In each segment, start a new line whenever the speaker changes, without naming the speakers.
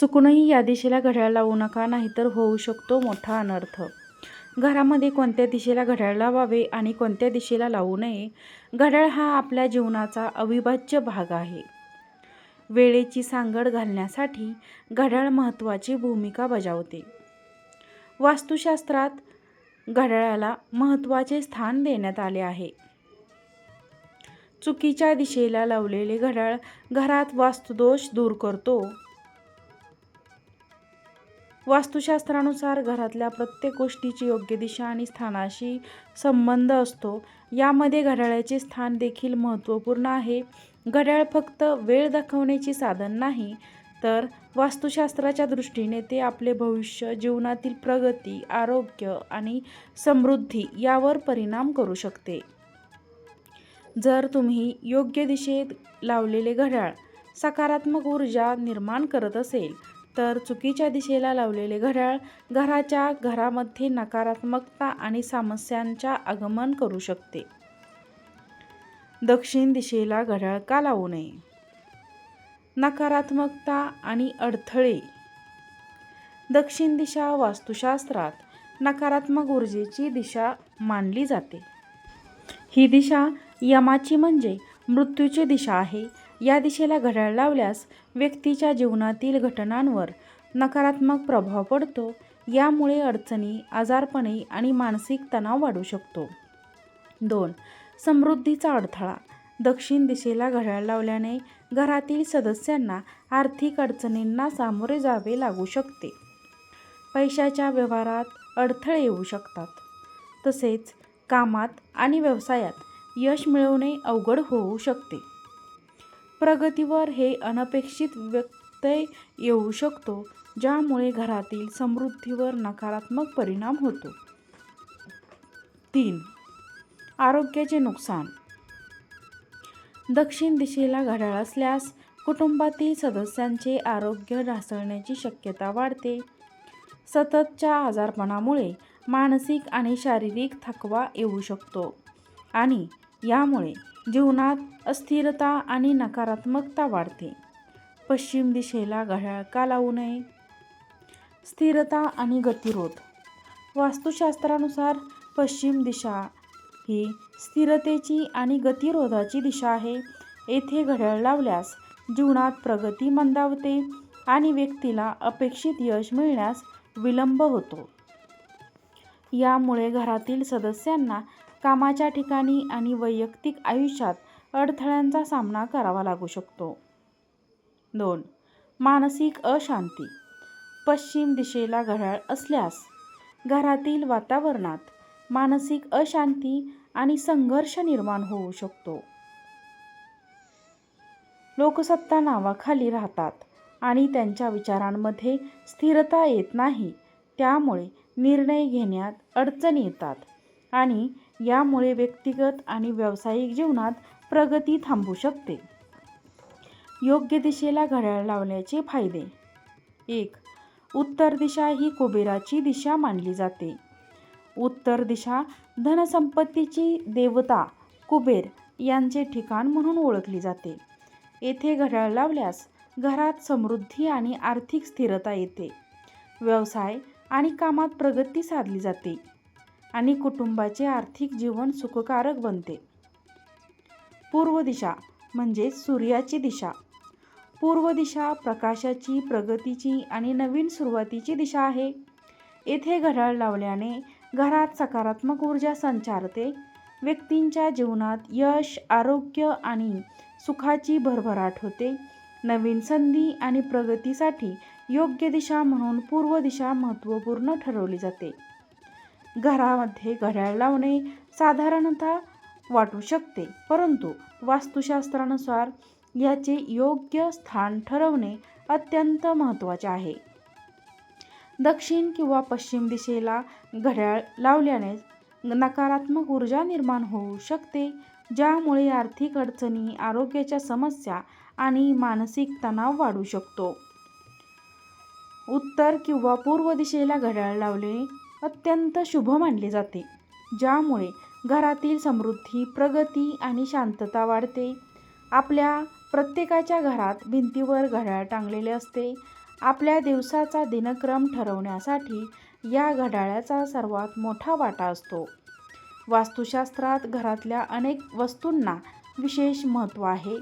चुकूनही या दिशेला घड्याळ लावू नका नाहीतर होऊ शकतो मोठा अनर्थ. घरामध्ये कोणत्या दिशेला घड्याळ लावावे आणि कोणत्या दिशेला लावू नये घड्याळ हा आपल्या जीवनाचा अविभाज्य भाग आहे. वेळेची सांगड घालण्यासाठी घड्याळ महत्त्वाची भूमिका बजावते. वास्तुशास्त्रात घड्याळाला महत्त्वाचे स्थान देण्यात आले आहे. चुकीच्या दिशेला लावलेले घड्याळ घरात वास्तुदोष दूर करतो वास्तुशास्त्रानुसार घरातल्या प्रत्येक गोष्टीची योग्य दिशा आणि स्थानाशी संबंध असतो. यामध्ये घड्याळाचे स्थान देखील महत्त्वपूर्ण आहे. घड्याळ फक्त वेळ दाखवण्याची साधन नाही तर वास्तुशास्त्राच्या दृष्टीने ते आपले भविष्य जीवनातील प्रगती आरोग्य आणि समृद्धी यावर परिणाम करू शकते. जर तुम्ही योग्य दिशेत लावलेले घड्याळ सकारात्मक ऊर्जा निर्माण करत असेल तर चुकीच्या दिशेला लावलेले घड्याळ घराच्या घरामध्ये नकारात्मकता आणि समस्यांच्या आगमन करू शकते. दक्षिण दिशेला घड्याळ का लावू नये? नकारात्मकता आणि अडथळे. दक्षिण दिशा वास्तुशास्त्रात नकारात्मक ऊर्जेची दिशा मानली जाते. ही दिशा यमाची म्हणजे मृत्यूची दिशा आहे. या दिशेला घड्याळ लावल्यास व्यक्तीच्या जीवनातील घटनांवर नकारात्मक प्रभाव पडतो यामुळे अडचणी आजारपणे आणि मानसिक तणाव वाढू शकतो. दोन समृद्धीचा अडथळा. दक्षिण दिशेला घड्याळ लावल्याने घरातील सदस्यांना आर्थिक अडचणींना सामोरे जावे लागू शकते. पैशाच्या व्यवहारात अडथळे येऊ शकतात. तसेच कामात आणि व्यवसायात यश मिळवणे अवघड होऊ शकते. प्रगतीवर हे अनपेक्षित व्यत्यय येऊ शकतो ज्यामुळे घरातील समृद्धीवर नकारात्मक परिणाम होतो. तीन आरोग्याचे नुकसान. दक्षिण दिशेला घड्याळ असल्यास कुटुंबातील सदस्यांचे आरोग्य ढासळण्याची शक्यता वाढते. सततच्या आजारपणामुळे मानसिक आणि शारीरिक थकवा येऊ शकतो आणि यामुळे जीवनात अस्थिरता आणि नकारात्मकता वाढते. पश्चिम दिशेला घड्याळ का लावू नये? स्थिरता आणि गतिरोध. वास्तुशास्त्रानुसार पश्चिम दिशा ही स्थिरतेची आणि गतिरोधाची दिशा आहे. येथे घड्याळ लावल्यास जीवनात प्रगती मंदावते आणि व्यक्तीला अपेक्षित यश मिळण्यास विलंब होतो. यामुळे घरातील सदस्यांना कामाच्या ठिकाणी आणि वैयक्तिक आयुष्यात अडथळ्यांचा सामना करावा लागू शकतो. दोन मानसिक अशांती. पश्चिम दिशेला घड्याळ असल्यास घरातील वातावरणात मानसिक अशांती आणि संघर्ष निर्माण होऊ शकतो. लोकसत्ता नावाखाली राहतात आणि त्यांच्या विचारांमध्ये स्थिरता येत नाही त्यामुळे निर्णय घेण्यात अडचणी येतात आणि यामुळे व्यक्तिगत आणि व्यावसायिक जीवनात प्रगती थांबू शकते. योग्य दिशेला घड्याळ लावण्याचे फायदे. एक उत्तर दिशा ही कुबेराची दिशा मानली जाते. उत्तर दिशा धनसंपत्तीची देवता कुबेर यांचे ठिकाण म्हणून ओळखली जाते. येथे घड्याळ लावल्यास घरात समृद्धी आणि आर्थिक स्थिरता येते. व्यवसाय आणि कामात प्रगती साधली जाते. आणि कुटुंबाचे आर्थिक जीवन सुखकारक बनते. पूर्व दिशा म्हणजे सूर्याची दिशा. पूर्व दिशा प्रकाशाची प्रगतीची आणि नवीन सुरुवातीची दिशा आहे. येथे घड्याळ लावल्याने घरात सकारात्मक ऊर्जा संचारते. व्यक्तींच्या जीवनात यश आरोग्य आणि सुखाची भरभराट होते. नवीन संधी आणि प्रगतीसाठी योग्य दिशा म्हणून पूर्व दिशा महत्त्वपूर्ण ठरवली जाते. घरामध्ये घड्याळ लावणे साधारणतः वाटू शकते. परंतु वास्तुशास्त्रानुसार याचे योग्य स्थान ठरवणे अत्यंत महत्त्वाचे आहे. दक्षिण किंवा पश्चिम दिशेला घड्याळ लावल्याने नकारात्मक ऊर्जा निर्माण होऊ शकते ज्यामुळे आर्थिक अडचणी आरोग्याच्या समस्या आणि मानसिक तणाव वाढू शकतो. उत्तर किंवा पूर्व दिशेला घड्याळ लावले अत्यंत शुभ मानले जाते. ज्यामुळे घरातील समृद्धी प्रगती आणि शांतता वाढते. आपल्या प्रत्येकाच्या घरात भिंतीवर घड्याळ टांगलेले असते. आपल्या दिवसाचा दिनक्रम ठरवण्यासाठी या घड्याळाचा सर्वात मोठा वाटा असतो. वास्तुशास्त्रात घरातल्या अनेक वस्तूंना विशेष महत्त्व आहे.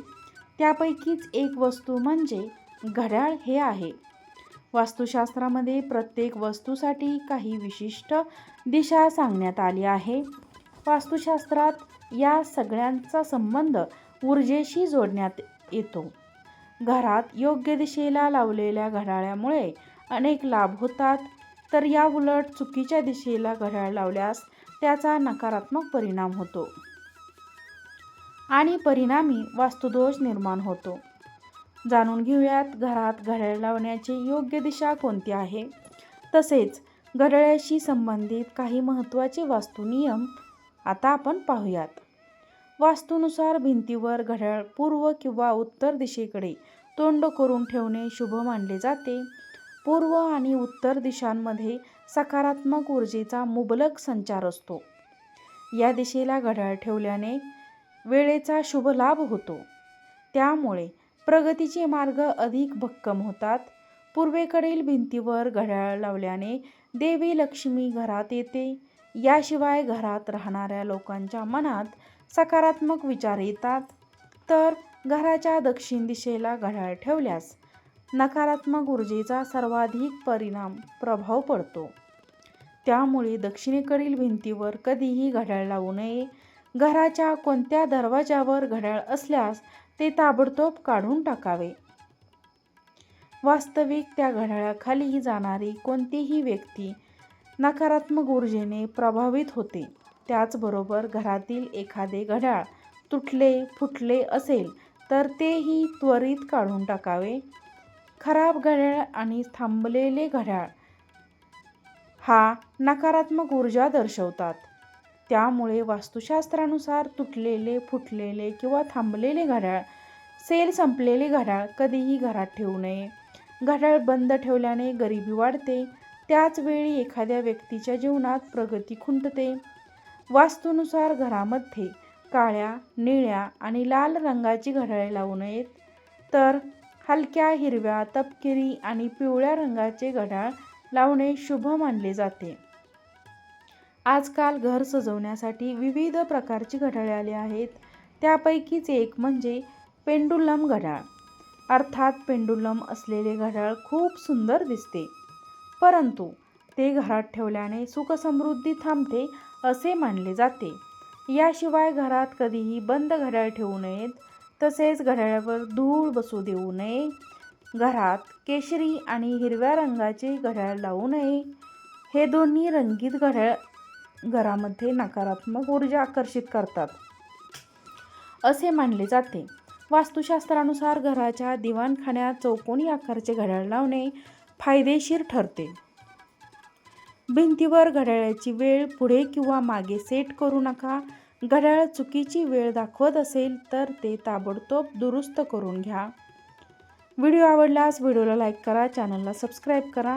त्यापैकीच एक वस्तू म्हणजे घड्याळ हे आहे. वास्तुशास्त्रामध्ये प्रत्येक वस्तूसाठी काही विशिष्ट दिशा सांगण्यात आली आहे. वास्तुशास्त्रात या सगळ्यांचा संबंध ऊर्जेशी जोडण्यात येतो. घरात योग्य दिशेला लावलेल्या घड्याळामुळे अनेक लाभ होतात तर या उलट चुकीच्या दिशेला घड्याळ लावल्यास त्याचा नकारात्मक परिणाम होतो. आणि परिणामी वास्तुदोष निर्माण होतो. जाणून घेऊयात घरात घड्याळ लावण्याची योग्य दिशा कोणती आहे? तसेच घड्याळाशी संबंधित काही महत्त्वाचे वास्तुनियम आता आपण पाहूयात. वास्तूनुसार भिंतीवर घड्याळ पूर्व किंवा उत्तर दिशेकडे तोंड करून ठेवणे शुभ मानले जाते. पूर्व आणि उत्तर दिशांमध्ये सकारात्मक ऊर्जेचा मुबलक संचार असतो. या दिशेला घड्याळ ठेवल्याने वेळेचा शुभ लाभ होतो. त्यामुळे प्रगतीचे मार्ग अधिक भक्कम होतात. पूर्वेकडील भिंतीवर घड्याळ लावल्याने देवी लक्ष्मी घरात येते. याशिवाय घरात राहणाऱ्या लोकांच्या मनात सकारात्मक विचार येतात. तर घराच्या दक्षिण दिशेला घड्याळ ठेवल्यास नकारात्मक ऊर्जेचा सर्वाधिक परिणाम प्रभाव पडतो. त्यामुळे दक्षिणेकडील भिंतीवर कधीही घड्याळ लावू नये. घराच्या कोणत्या दरवाजावर घड्याळ असल्यास ते ताबडतोब काढून टाकावे. वास्तविक त्या घड्याळाखाली जाणारी कोणतीही व्यक्ती नकारात्मक ऊर्जेने प्रभावित होते. त्याचबरोबर घरातील एखादे घड्याळ तुटले फुटले असेल तर तेही त्वरित काढून टाकावे. खराब घड्याळ आणि थांबलेले घड्याळ हा नकारात्मक ऊर्जा दर्शवतात. त्यामुळे वास्तुशास्त्रानुसार तुटलेले फुटलेले किंवा थांबलेले घड्याळ सेल संपलेले घड्याळ कधीही घरात ठेवू नये. घड्याळ बंद ठेवल्याने गरिबी वाढते. त्याचवेळी एखाद्या व्यक्तीच्या जीवनात प्रगती खुंटते. वास्तूनुसार घरामध्ये काळ्या निळ्या आणि लाल रंगाची घड्याळे लावू नयेत. तर हलक्या हिरव्या तपकिरी आणि पिवळ्या रंगाचे घड्याळ लावणे शुभ मानले जाते. आजकाल घर सजवण्यासाठी विविध प्रकारची घड्याळे आली आहेत. त्यापैकीच एक म्हणजे पेंडुलम घड्याळ. अर्थात पेंडुलम असलेले घड्याळ खूप सुंदर दिसते. परंतु ते घरात ठेवल्याने सुखसमृद्धी थांबते असे मानले जाते. याशिवाय घरात कधीही बंद घड्याळ ठेवू नयेत. तसेच घड्याळावर धूळ बसू देऊ नये. घरात केशरी आणि हिरव्या रंगाचे घड्याळ लावू नये. हे दोन्ही रंगीत घड्याळ घरामध्ये नकारात्मक ऊर्जा आकर्षित करतात. असे मानले जाते. वास्तुशास्त्रानुसार घराच्या दिवाणखान्यात चौकोनी आकारचे घड्याळ लावणे फायदेशीर ठरते. भिंतीवर घड्याळाची वेळ पुढे किंवा मागे सेट करू नका. घड्याळ चुकीची वेळ दाखवत असेल तर ते ताबडतोब दुरुस्त करून घ्या. व्हिडिओ आवडल्यास व्हिडिओला लाईक करा चॅनलला सबस्क्राईब करा.